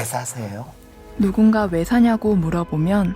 왜 사세요? 누군가 왜 사냐고 물어보면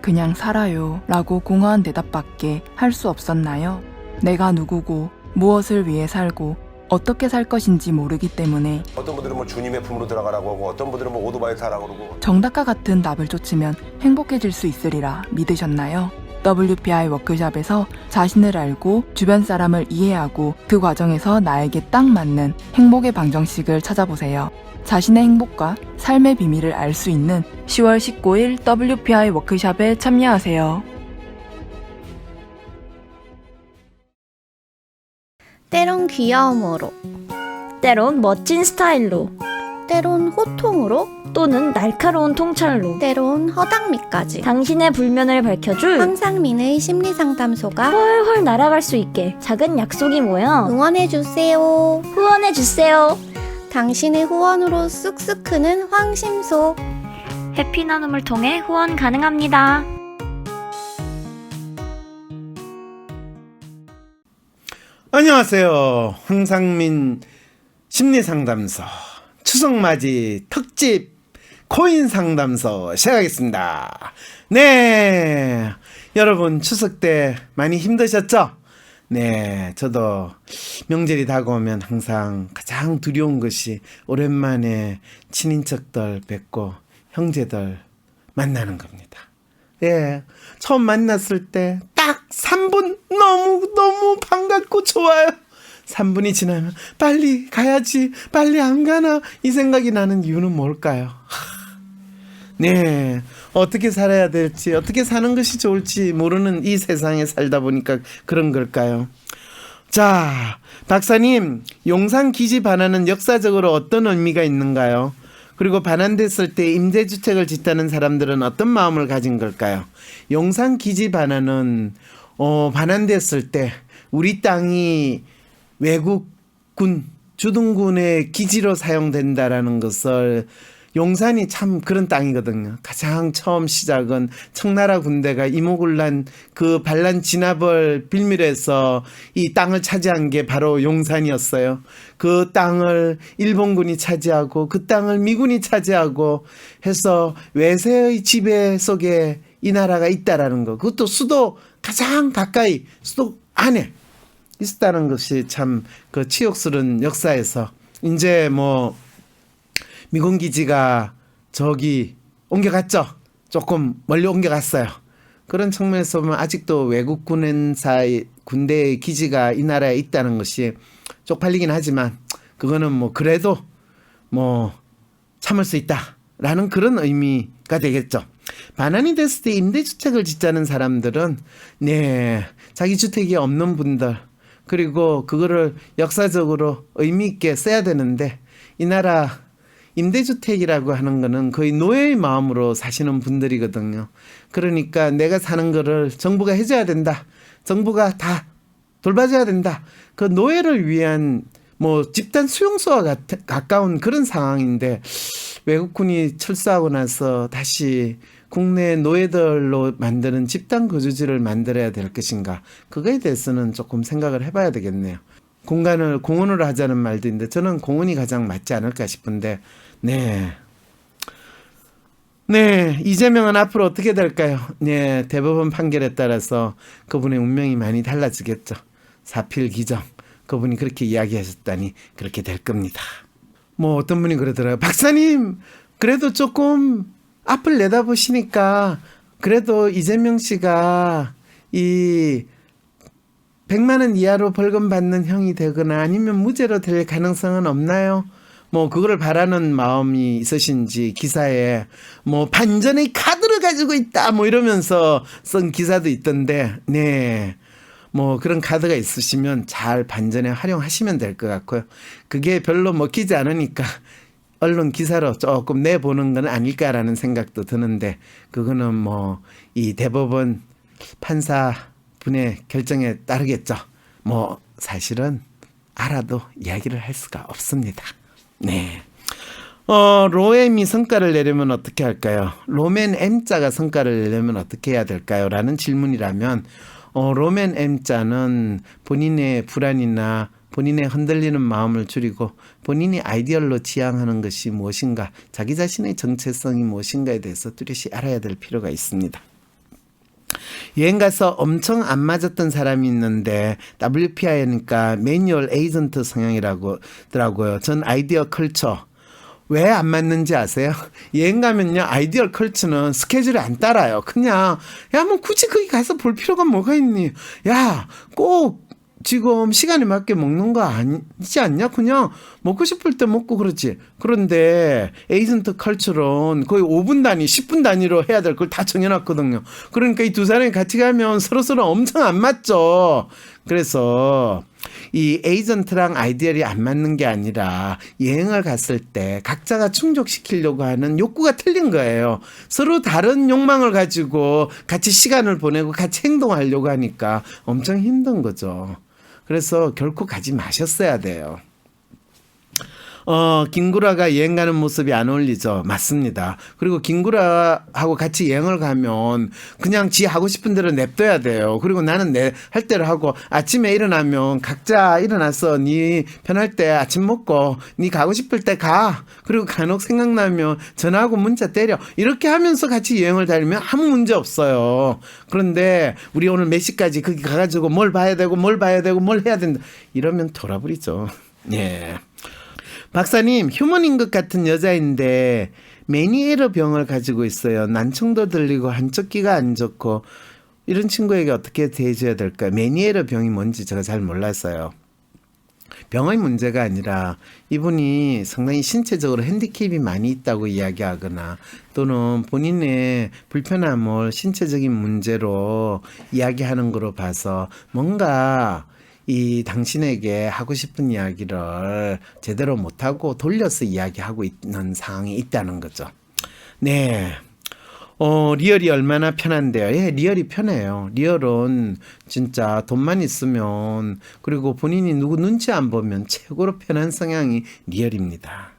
그냥 살아요 라고 공허한 대답밖에 할 수 없었나요? 내가 누구고 무엇을 위해 살고 어떻게 살 것인지 모르기 때문에 어떤 분들은 뭐 주님의 품으로 들어가라고 하고 어떤 분들은 뭐 오토바이 타라고 그러고 정답과 같은 답을 쫓으면 행복해질 수 있으리라 믿으셨나요? WPI 워크샵에서 자신을 알고 주변 사람을 이해하고 그 과정에서 나에게 딱 맞는 행복의 방정식을 찾아보세요. 자신의 행복과 삶의 비밀을 알 수 있는 10월 19일 WPI 워크샵에 참여하세요. 때론 귀여움으로, 때론 멋진 스타일로, 때론 호통으로, 또는 날카로운 통찰로 때론 허당미까지. 당신의 불면을 밝혀줄 황상민의 심리상담소가 훨훨 날아갈 수 있게 작은 약속이 모여 응원해주세요. 후원해주세요. 당신의 후원으로 쑥쑥 크는 황심소. 해피 나눔을 통해 후원 가능합니다. 안녕하세요. 황상민 심리상담소 추석맞이 특집 코인 상담소 시작하겠습니다. 네. 여러분 추석 때 많이 힘드셨죠? 네. 저도 명절이 다가오면 항상 가장 두려운 것이 오랜만에 친인척들 뵙고 형제들 만나는 겁니다. 예. 처음 만났을 때 딱 3분 너무 너무 반갑고 좋아요. 3분이 지나면 빨리 가야지. 빨리 안 가나 이 생각이 나는 이유는 뭘까요? 하, 네. 어떻게 살아야 될지, 어떻게 사는 것이 좋을지 모르는 이 세상에 살다 보니까 그런 걸까요? 자, 박사님, 용산 기지 반환은 역사적으로 어떤 의미가 있는가요? 그리고 반환됐을 때 임대주택을 짓다는 사람들은 어떤 마음을 가진 걸까요? 용산 기지 반환은 어, 반환됐을 때 우리 땅이 외국군 주둔군의 기지로 사용된다라는 것을 용산이 참 그런 땅이거든요. 가장 처음 시작은 청나라 군대가 이모군란 그 반란 진압을 빌미로해서 이 땅을 차지한 게 바로 용산이었어요. 그 땅을 일본군이 차지하고 그 땅을 미군이 차지하고 해서 외세의 지배 속에 이 나라가 있다라는 거. 그것도 수도 가장 가까이 수도 안에 있었다는 것이 참 그 치욕스러운 역사에서 이제 뭐 미군 기지가 저기 옮겨갔죠. 조금 멀리 옮겨갔어요. 그런 측면에서 보면 아직도 외국 군사의 군대의 기지가 이 나라에 있다는 것이 쪽팔리긴 하지만 그거는 뭐 그래도 뭐 참을 수 있다라는 그런 의미가 되겠죠. 반환이 됐을 때 임대주택을 짓자는 사람들은 네 자기 주택이 없는 분들 그리고 그거를 역사적으로 의미 있게 써야 되는데 이 나라 임대주택이라고 하는 거는 거의 노예의 마음으로 사시는 분들이거든요. 그러니까 내가 사는 거를 정부가 해줘야 된다. 정부가 다 돌봐줘야 된다. 그 노예를 위한 뭐 집단 수용소와 같- 가까운 그런 상황인데 외국군이 철수하고 나서 다시 국내 노예들로 만드는 집단 거주지를 만들어야 될 것인가 그거에 대해서는 조금 생각을 해봐야 되겠네요. 공간을 공원으로 하자는 말도 있는데 저는 공원이 가장 맞지 않을까 싶은데 네. 네, 이재명은 앞으로 어떻게 될까요? 네, 대법원 판결에 따라서 그분의 운명이 많이 달라지겠죠. 사필 기정. 그분이 그렇게 이야기하셨다니 그렇게 될 겁니다. 뭐 어떤 분이 그러더라고요. 박사님, 그래도 조금 앞을 내다보시니까 그래도 이재명 씨가 이 100만 원 이하로 벌금 받는 형이 되거나 아니면 무죄로 될 가능성은 없나요? 뭐 그거를 바라는 마음이 있으신지 기사에 뭐 반전의 카드를 가지고 있다 뭐 이러면서 쓴 기사도 있던데 네. 뭐 그런 카드가 있으시면 잘 반전에 활용하시면 될 것 같고요. 그게 별로 먹히지 않으니까 언론 기사로 조금 내보는 건 아닐까라는 생각도 드는데 그거는 뭐 이 대법원 판사 분의 결정에 따르겠죠. 뭐 사실은 알아도 이야기를 할 수가 없습니다. 네. 어, 로엠이 성과를 내려면 어떻게 할까요? 로맨 M자가 성과를 내려면 어떻게 해야 될까요? 라는 질문이라면, 어, 로맨 M자는 본인의 불안이나 본인의 흔들리는 마음을 줄이고 본인이 아이디얼로 지향하는 것이 무엇인가, 자기 자신의 정체성이 무엇인가에 대해서 뚜렷이 알아야 될 필요가 있습니다. 여행 가서 엄청 안 맞았던 사람이 있는데 WPI니까 매뉴얼 에이전트 성향이라고 더라고요. 전 아이디어 컬처 왜안 맞는지 아세요? 여행 가면요 아이디얼 컬처는 스케줄이 안 따라요. 그냥 야 뭐 굳이 거기 가서 볼 필요가 뭐가 있니? 야 꼭 지금 시간에 맞게 먹는 거 아니지 않냐? 그냥 먹고 싶을 때 먹고 그렇지. 그런데 에이전트 컬처는 거의 5분 단위, 10분 단위로 해야 될 걸 다 정해놨거든요. 그러니까 이 두 사람이 같이 가면 서로서로 엄청 안 맞죠. 그래서 이 에이전트랑 아이디얼이 안 맞는 게 아니라 여행을 갔을 때 각자가 충족시키려고 하는 욕구가 틀린 거예요. 서로 다른 욕망을 가지고 같이 시간을 보내고 같이 행동하려고 하니까 엄청 힘든 거죠. 그래서 결코 가지 마셨어야 돼요. 어, 김구라가 여행 가는 모습이 안 어울리죠. 맞습니다. 그리고 김구라하고 같이 여행을 가면 그냥 지 하고 싶은 대로 냅둬야 돼요. 그리고 나는 내 할 대로 하고 아침에 일어나면 각자 일어나서 네 편할 때 아침 먹고 네 가고 싶을 때 가. 그리고 간혹 생각나면 전화하고 문자 때려. 이렇게 하면서 같이 여행을 다니면 아무 문제 없어요. 그런데 우리 오늘 몇 시까지 거기 가가지고 뭘 봐야 되고 뭘 봐야 되고 뭘 해야 된다. 이러면 돌아버리죠. 예. 박사님, 휴먼인 것 같은 여자인데 매니에러 병을 가지고 있어요. 난청도 들리고 한쪽 귀가 안 좋고 이런 친구에게 어떻게 대해줘야 될까요? 매니에러 병이 뭔지 제가 잘 몰랐어요. 병의 문제가 아니라 이분이 상당히 신체적으로 핸디캡이 많이 있다고 이야기하거나 또는 본인의 불편함을 신체적인 문제로 이야기하는 거로 봐서 뭔가 이 당신에게 하고 싶은 이야기를 제대로 못하고 돌려서 이야기하고 있는 상황이 있다는 거죠. 네. 어, 리얼이 얼마나 편한데요. 예, 리얼이 편해요. 리얼은 진짜 돈만 있으면 그리고 본인이 누구 눈치 안 보면 최고로 편한 성향이 리얼입니다.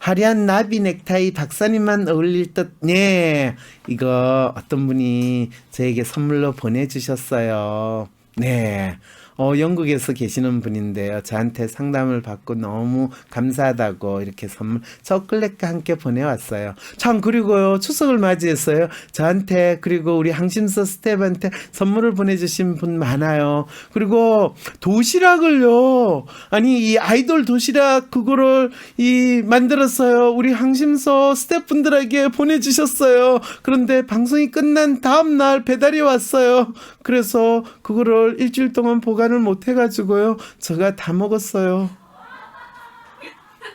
화려한 나비 넥타이 박사님만 어울릴 듯, 네. 이거 어떤 분이 저에게 선물로 보내주셨어요. 네. 어, 영국에서 계시는 분인데요. 저한테 상담을 받고 너무 감사하다고 이렇게 선물, 초콜릿과 함께 보내왔어요. 참, 그리고요, 추석을 맞이했어요. 저한테, 그리고 우리 항심서 스텝한테 선물을 보내주신 분 많아요. 그리고 도시락을요, 아니, 이 아이돌 도시락 그거를 이 만들었어요. 우리 항심서 스태프분들에게 보내주셨어요. 그런데 방송이 끝난 다음 날 배달이 왔어요. 그래서 그거를 일주일 동안 보관 을 못 해가지고요. 제가 다 먹었어요.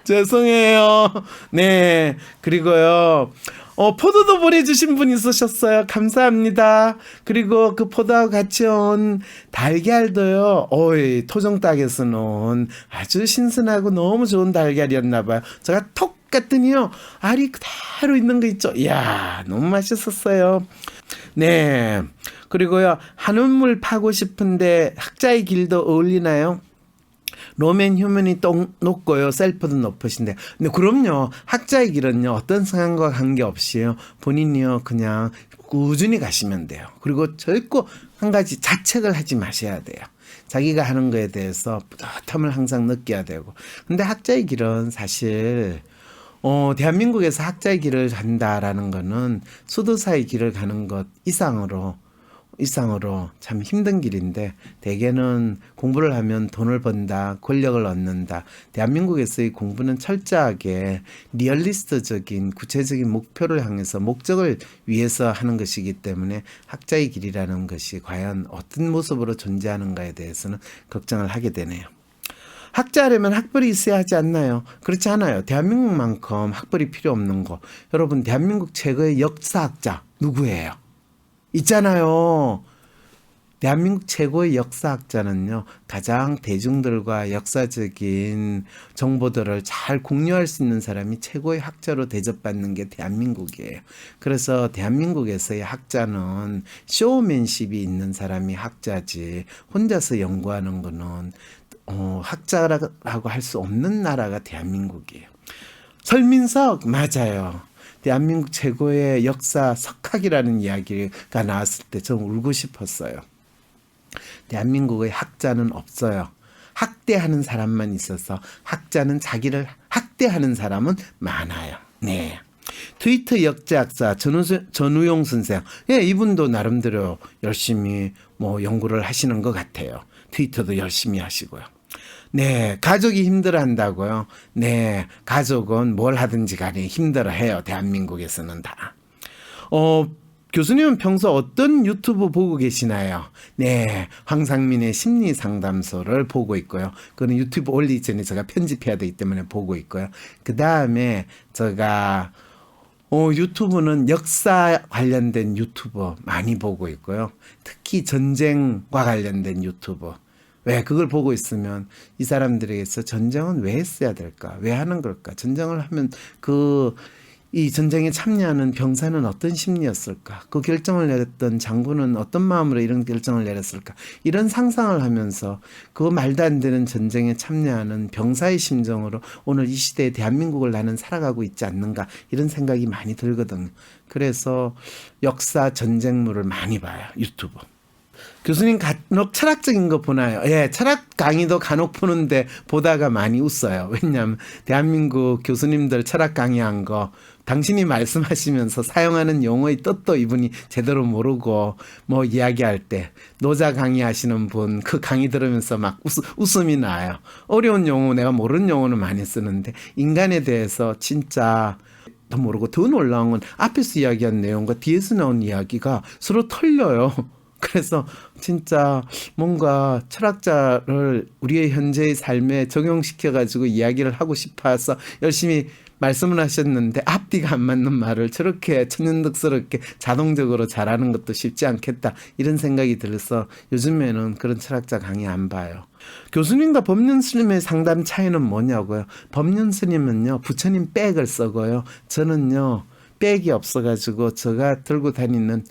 죄송해요. 네. 그리고요. 어, 포도도 보내주신 분 있으셨어요. 감사합니다. 그리고 그 포도하고 같이 온 달걀도요. 어이, 토종닭에서는 아주 신선하고 너무 좋은 달걀이었나봐요. 제가 톡 갔더니요. 알이 그대로 있는 거 있죠. 이야, 너무 맛있었어요. 네. 그리고요. 한우물 파고 싶은데 학자의 길도 어울리나요? 로맨 휴먼이 똥 높고요. 셀프도 높으신데. 근데 그럼요. 학자의 길은요. 어떤 상황과 관계없이요. 본인이요. 그냥 꾸준히 가시면 돼요. 그리고 절코 한 가지 자책을 하지 마셔야 돼요. 자기가 하는 거에 대해서 뿌듯함을 항상 느껴야 되고. 근데 학자의 길은 사실 어, 대한민국에서 학자의 길을 간다라는 거는 수도사의 길을 가는 것 이상으로 이상으로 참 힘든 길인데 대개는 공부를 하면 돈을 번다, 권력을 얻는다. 대한민국에서의 공부는 철저하게 리얼리스트적인 구체적인 목표를 향해서 목적을 위해서 하는 것이기 때문에 학자의 길이라는 것이 과연 어떤 모습으로 존재하는가에 대해서는 걱정을 하게 되네요. 학자라면 학벌이 있어야 하지 않나요? 그렇지 않아요. 대한민국만큼 학벌이 필요 없는 거. 여러분, 대한민국 최고의 역사학자 누구예요? 있잖아요. 대한민국 최고의 역사학자는요, 가장 대중들과 역사적인 정보들을 잘 공유할 수 있는 사람이 최고의 학자로 대접받는 게 대한민국이에요. 그래서 대한민국에서의 학자는 쇼맨십이 있는 사람이 학자지, 혼자서 연구하는 거는, 어, 학자라고 할 수 없는 나라가 대한민국이에요. 설민석, 맞아요. 대한민국 최고의 역사 석학이라는 이야기가 나왔을 때 좀 울고 싶었어요. 대한민국의 학자는 없어요. 학대하는 사람만 있어서 학자는 자기를 학대하는 사람은 많아요. 네. 트위터 전우, 전우용 선생. 예, 이분도 나름대로 열심히 뭐 연구를 하시는 것 같아요. 트위터도 열심히 하시고요. 네, 가족이 힘들어 한다고요. 네, 가족은 뭘 하든지 간에 힘들어 해요. 대한민국에서는 다. 어, 교수님은 평소 어떤 유튜브 보고 계시나요? 네, 황상민의 심리 상담소를 보고 있고요. 그는 유튜브 올리기 전에 제가 편집해야 되기 때문에 보고 있고요. 그 다음에 제가 어, 유튜브는 역사 관련된 유튜버 많이 보고 있고요. 특히 전쟁과 관련된 유튜버. 왜 그걸 보고 있으면 이 사람들에게서 전쟁은 왜 했어야 될까? 왜 하는 걸까? 전쟁을 하면 그 이 전쟁에 참여하는 병사는 어떤 심리였을까? 그 결정을 내렸던 장군은 어떤 마음으로 이런 결정을 내렸을까? 이런 상상을 하면서 그 말도 안 되는 전쟁에 참여하는 병사의 심정으로 오늘 이 시대에 대한민국을 나는 살아가고 있지 않는가? 이런 생각이 많이 들거든요. 그래서 역사 전쟁물을 많이 봐요. 유튜브. 교수님 간혹 철학적인 거 보나요? 예, 철학 강의도 간혹 보는데 보다가 많이 웃어요. 왜냐하면 대한민국 교수님들 철학 강의한 거 당신이 말씀하시면서 사용하는 용어의 뜻도 이분이 제대로 모르고 뭐 이야기할 때 노자 강의하시는 분 그 강의 들으면서 막 웃, 웃음이 나요. 어려운 용어 내가 모르는 용어는 많이 쓰는데 인간에 대해서 진짜 더 모르고 더 놀라운 건 앞에서 이야기한 내용과 뒤에서 나온 이야기가 서로 틀려요. 그래서 진짜 뭔가 철학자를 우리의 현재의 삶에 적용시켜 가지고 이야기를 하고 싶어서 열심히 말씀을 하셨는데 앞뒤가 안 맞는 말을 저렇게 천연덕스럽게 자동적으로 잘하는 것도 쉽지 않겠다 이런 생각이 들어서 요즘에는 그런 철학자 강의 안 봐요. 교수님과 법륜 스님의 상담 차이는 뭐냐고요? 법륜 스님은요 부처님 백을 쓰고요. 저는요 백이 없어가지고 제가 들고 다니는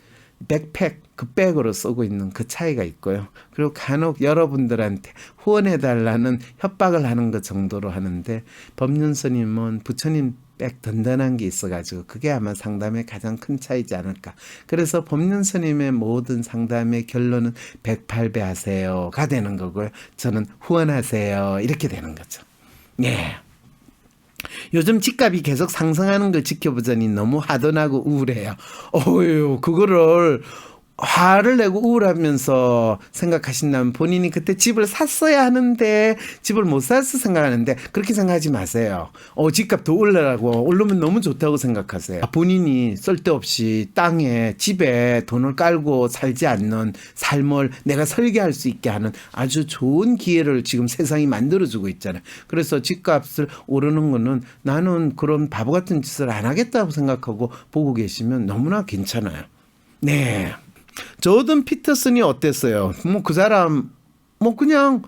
백팩 그 백으로 쓰고 있는 그 차이가 있고요. 그리고 간혹 여러분들한테 후원해 달라는 협박을 하는 것 정도로 하는데 법륜스님은 부처님 백 든든한 게 있어가지고 그게 아마 상담의 가장 큰 차이지 않을까. 그래서 법륜스님의 모든 상담의 결론은 108배 하세요가 되는 거고요. 저는 후원하세요 이렇게 되는 거죠. 예. 요즘 집값이 계속 상승하는 걸 지켜보자니 너무 하던하고 우울해요. 어휴, 그거를 화를 내고 우울하면서 생각하신다면 본인이 그때 집을 샀어야 하는데 집을 못 샀어 생각하는데 그렇게 생각하지 마세요. 어, 집값 더 올라라고 오르면 너무 좋다고 생각하세요. 본인이 쓸데없이 땅에 집에 돈을 깔고 살지 않는 삶을 내가 설계할 수 있게 하는 아주 좋은 기회를 지금 세상이 만들어주고 있잖아요. 그래서 집값을 오르는 거는 나는 그런 바보 같은 짓을 안 하겠다고 생각하고 보고 계시면 너무나 괜찮아요. 네. 조던 피터슨이 어땠어요? 뭐 그 사람 뭐 그냥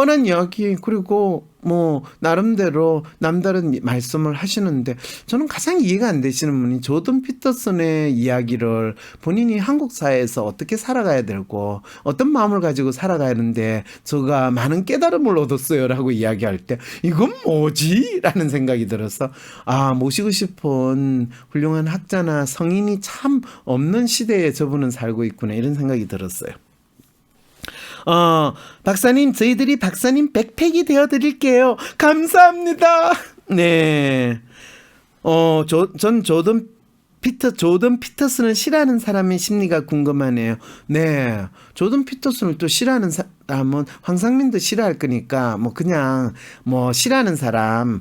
뻔한 이야기 그리고 뭐 나름대로 남다른 말씀을 하시는데 저는 가장 이해가 안 되시는 분이 조던 피터슨의 이야기를 본인이 한국 사회에서 어떻게 살아가야 되고 어떤 마음을 가지고 살아가야 하는데 제가 많은 깨달음을 얻었어요라고 이야기할 때 이건 뭐지라는 생각이 들어서 아 모시고 싶은 훌륭한 학자나 성인이 참 없는 시대에 저분은 살고 있구나 이런 생각이 들었어요. 어, 박사님, 저희들이 박사님 백팩이 되어 드릴게요. 감사합니다. 네. 어, 저, 전 조던 피터, 조던 피터슨을 싫어하는 사람의 심리가 궁금하네요. 네. 조던 피터슨을 또 싫어하는 사람은 황상민도 싫어할 거니까, 뭐, 그냥, 뭐, 싫어하는 사람,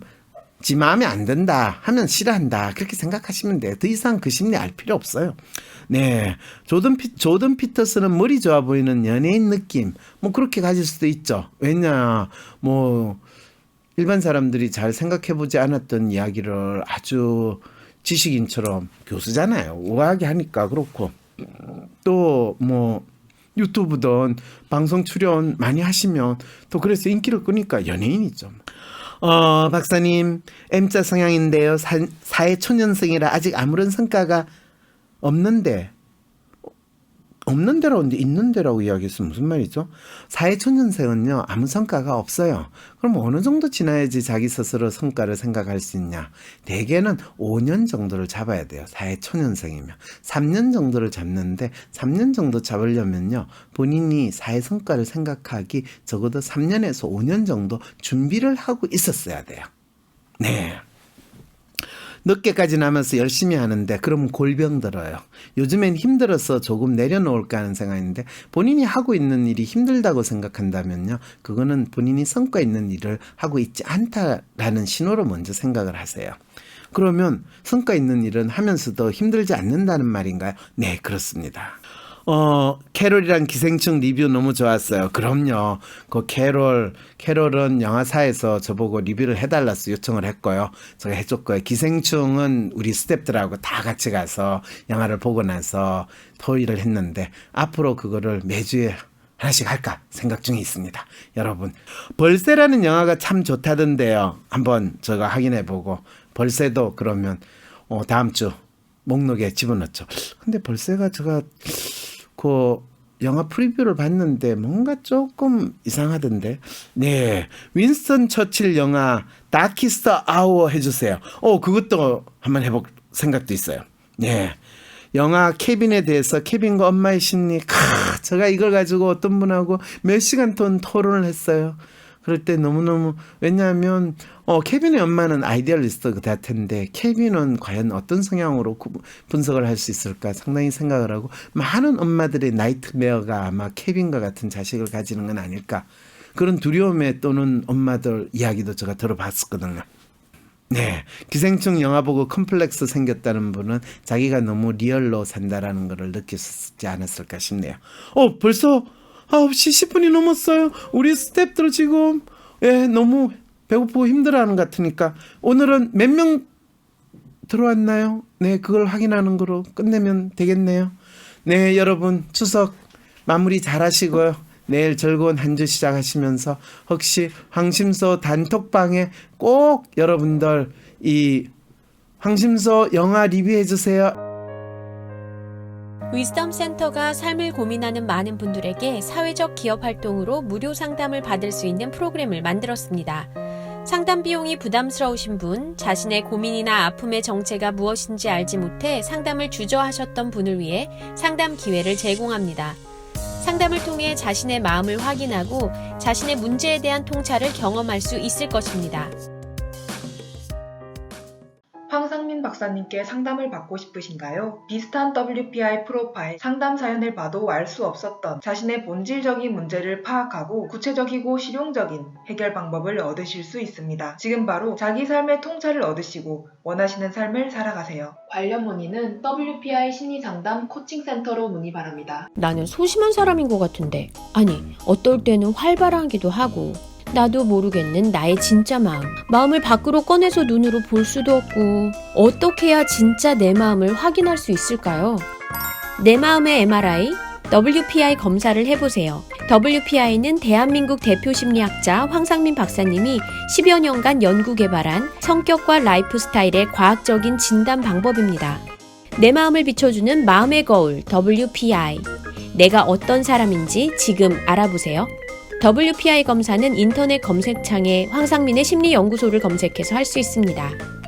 지 마음에 안 든다 하면 싫어한다. 그렇게 생각하시면 돼요. 더 이상 그 심리 알 필요 없어요. 네. 조던, 피, 조던 피터슨은 머리 좋아 보이는 연예인 느낌. 뭐 그렇게 가질 수도 있죠. 왜냐, 뭐, 일반 사람들이 잘 생각해 보지 않았던 이야기를 아주 지식인처럼 교수잖아요. 우아하게 하니까 그렇고. 또 뭐, 유튜브든 방송 출연 많이 하시면 또 그래서 인기를 끄니까 연예인이죠. 어, 박사님, M자 성향인데요. 사, 사회 초년생이라 아직 아무런 성과가 없는데 없는 데라고 있는 데라고 이야기했으면 무슨 말이죠? 사회초년생은요 아무 성과가 없어요. 그럼 어느 정도 지나야지 자기 스스로 성과를 생각할 수 있냐? 대개는 5년 정도를 잡아야 돼요. 사회초년생이면 3년 정도를 잡는데 3년 정도 잡으려면요 본인이 사회 성과를 생각하기 적어도 3년에서 5년 정도 준비를 하고 있었어야 돼요. 네. 늦게까지 나면서 열심히 하는데 그럼 골병 들어요. 요즘엔 힘들어서 조금 내려놓을까 하는 생각인데 본인이 하고 있는 일이 힘들다고 생각한다면요. 그거는 본인이 성과 있는 일을 하고 있지 않다라는 신호로 먼저 생각을 하세요. 그러면 성과 있는 일은 하면서도 힘들지 않는다는 말인가요? 네, 그렇습니다. 어, 캐롤이랑 기생충 리뷰 너무 좋았어요. 그럼요. 그 캐롤, 캐롤은 영화사에서 저보고 리뷰를 해달라서 요청을 했고요. 제가 해줬고요. 기생충은 우리 스탭들하고 다 같이 가서 영화를 보고 나서 토의를 했는데 앞으로 그거를 매주에 하나씩 할까 생각 중에 있습니다. 여러분, 벌새라는 영화가 참 좋다던데요. 한번 제가 확인해 보고 벌새도 그러면 어, 다음 주 목록에 집어넣죠. 근데 벌새가 제가 그 영화 프리뷰를 봤는데 뭔가 조금 이상하던데. 네. 윈스턴 처칠 영화 다키스터 아워 해주세요. 어, 그것도 한번 해볼 생각도 있어요. 네. 영화 케빈에 대해서 케빈과 엄마의 심리, 크, 제가 이걸 가지고 어떤 분하고 몇 시간 동안 토론을 했어요. 그럴 때 너무너무, 왜냐하면, 어, 케빈의 엄마는 아이디얼리스트 같은데, 케빈은 과연 어떤 성향으로 구- 분석을 할 수 있을까 상당히 생각을 하고, 많은 엄마들의 나이트메어가 아마 케빈과 같은 자식을 가지는 건 아닐까. 그런 두려움에 또는 엄마들 이야기도 제가 들어봤었거든요. 네. 기생충 영화 보고 컴플렉스 생겼다는 분은 자기가 너무 리얼로 산다라는 것을 느꼈지 않았을까 싶네요. 어, 벌써 9시 10분이 넘었어요. 우리 스탭들 지금, 예, 너무 배고프고 힘들어하는 것 같으니까 오늘은 몇 명 들어왔나요? 네, 그걸 확인하는 거로 끝내면 되겠네요. 네, 여러분, 추석 마무리 잘 하시고요. 내일 즐거운 한 주 시작하시면서 혹시 황심소 단톡방에 꼭 여러분들 이 황심소 영화 리뷰해 주세요. 위즈덤 센터가 삶을 고민하는 많은 분들에게 사회적 기업 활동으로 무료 상담을 받을 수 있는 프로그램을 만들었습니다. 상담 비용이 부담스러우신 분, 자신의 고민이나 아픔의 정체가 무엇인지 알지 못해 상담을 주저하셨던 분을 위해 상담 기회를 제공합니다. 상담을 통해 자신의 마음을 확인하고 자신의 문제에 대한 통찰을 경험할 수 있을 것입니다. 박사님께 상담을 받고 싶으신가요? 비슷한 WPI 프로파일 상담 사연을 봐도 알 수 없었던 자신의 본질적인 문제를 파악하고 구체적이고 실용적인 해결 방법을 얻으실 수 있습니다. 지금 바로 자기 삶의 통찰을 얻으시고 원하시는 삶을 살아가세요. 관련 문의는 WPI 심리상담 코칭센터로 문의 바랍니다. 나는 소심한 사람인 것 같은데. 아니, 어떨 때는 활발하기도 하고. 나도 모르겠는 나의 진짜 마음. 마음을 밖으로 꺼내서 눈으로 볼 수도 없고. 어떻게 해야 진짜 내 마음을 확인할 수 있을까요? 내 마음의 MRI, WPI 검사를 해보세요. WPI는 대한민국 대표 심리학자 황상민 박사님이 10여 년간 연구 개발한 성격과 라이프 스타일의 과학적인 진단 방법입니다. 내 마음을 비춰주는 마음의 거울 WPI. 내가 어떤 사람인지 지금 알아보세요. WPI 검사는 인터넷 검색창에 황상민의 심리연구소를 검색해서 할 수 있습니다.